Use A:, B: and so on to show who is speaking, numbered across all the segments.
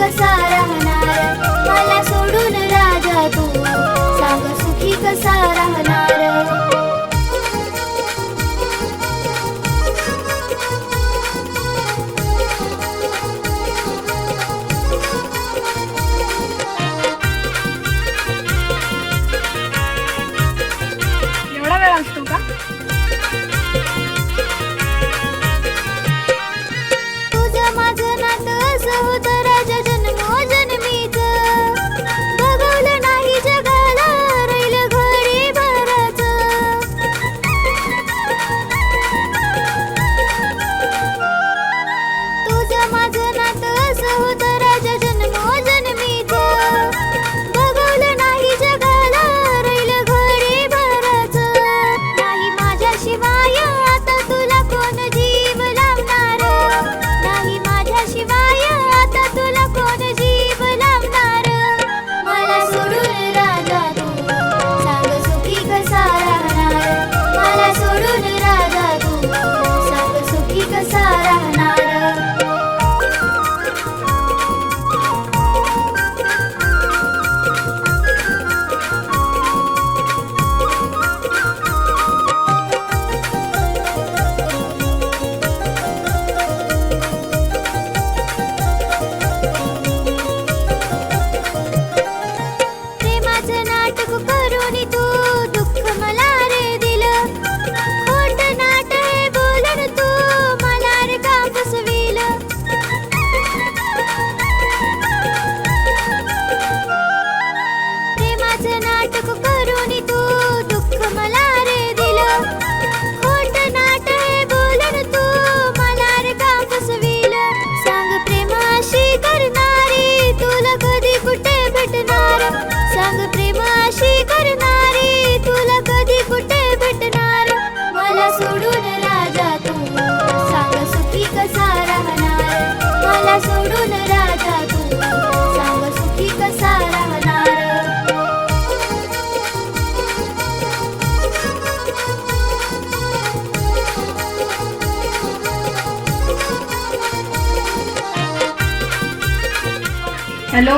A: का
B: सारा
A: हेलो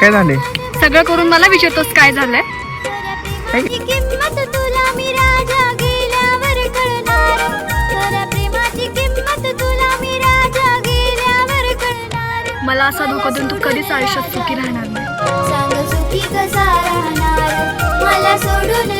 A: काय
B: झाले
A: सगळं करून मला विचारतोस काय झालंय? मला असा धोका देऊन तू कधीच आयुष्यात सुखी राहणार नाही.
B: सांग सुखी कसा राहणार? मला सोडून